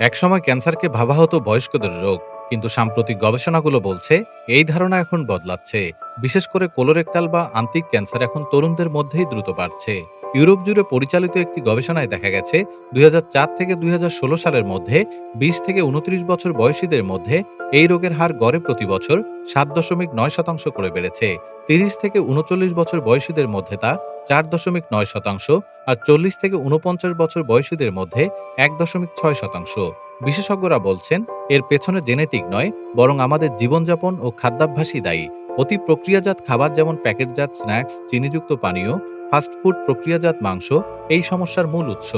একসময় ক্যান্সারকে ভাবা হতো বয়স্কদের রোগ, কিন্তু সাম্প্রতিক গবেষণাগুলো বলছে এই ধারণা এখন বদলাচ্ছে। বিশেষ করে কোলোরেক্টাল বা আন্তিক ক্যান্সার এখন তরুণদের মধ্যেই দ্রুত বাড়ছে। ইউরোপ জুড়ে পরিচালিত একটি গবেষণায় দেখা গেছে, দুই থেকে দুই হাজার ষোলো সালের মধ্যে বিশ থেকে উনত্রিশ বছর বয়সীদের মধ্যে এই রোগের হার গড়ে প্রতি বছর সাত দশমিক নয় শতাংশ করে বেড়েছে। তিরিশ থেকে উনচল্লিশ বছর বয়সীদের মধ্যে তা চার দশমিক নয় শতাংশ আর চল্লিশ থেকে উনপঞ্চাশ বছর বয়সীদের মধ্যে এক দশমিক ছয় শতাংশ। বিশেষজ্ঞরা বলছেন, এর পেছনে জেনেটিক নয়, বরং আমাদের জীবনযাপন ও খাদ্যাভ্যাসই দায়ী। অতি প্রক্রিয়াজাত খাবার যেমন প্যাকেটজাত স্ন্যাক্স, চিনিযুক্ত পানীয় ফাস্টফুড প্রক্রিয়াজাত মাংস এই সমস্যার মূল উৎস।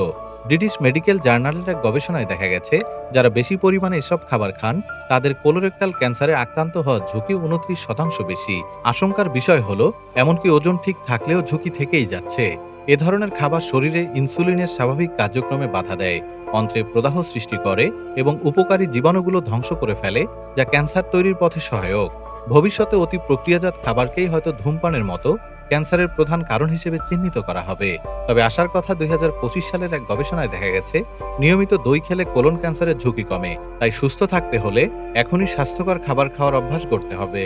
ব্রিটিশ মেডিকেল জার্নালের এক গবেষণায় দেখা গেছে, যারা বেশি পরিমাণে এসব খাবার খান, তাদের কোলোরেক্টাল ক্যান্সারে আক্রান্ত হওয়ার ঝুঁকি উনত্রিশ শতাংশ বেশি। আশঙ্কার বিষয় হল, এমনকি ওজন ঠিক থাকলেও ঝুঁকি থেকেই যাচ্ছে। এ ধরনের খাবার শরীরে ইনসুলিনের স্বাভাবিক কার্যক্রমে বাধা দেয়, অন্ত্রে প্রদাহ সৃষ্টি করে এবং উপকারী জীবাণুগুলো ধ্বংস করে ফেলে, যা ক্যান্সার তৈরির পথে সহায়ক। ভবিষ্যতে অতি প্রক্রিয়াজাত খাবারকেই হয়তো ধূমপানের মতো ক্যান্সারের প্রধান কারণ হিসেবে চিহ্নিত করা হবে। তবে আসার কথা দুই হাজার পঁচিশ সালের এক গবেষণায় দেখা গেছে, নিয়মিত দই খেলে কোলন ক্যান্সারের ঝুঁকি কমে। তাই সুস্থ থাকতে হলে এখনই স্বাস্থ্যকর খাবার খাওয়ার অভ্যাস করতে হবে।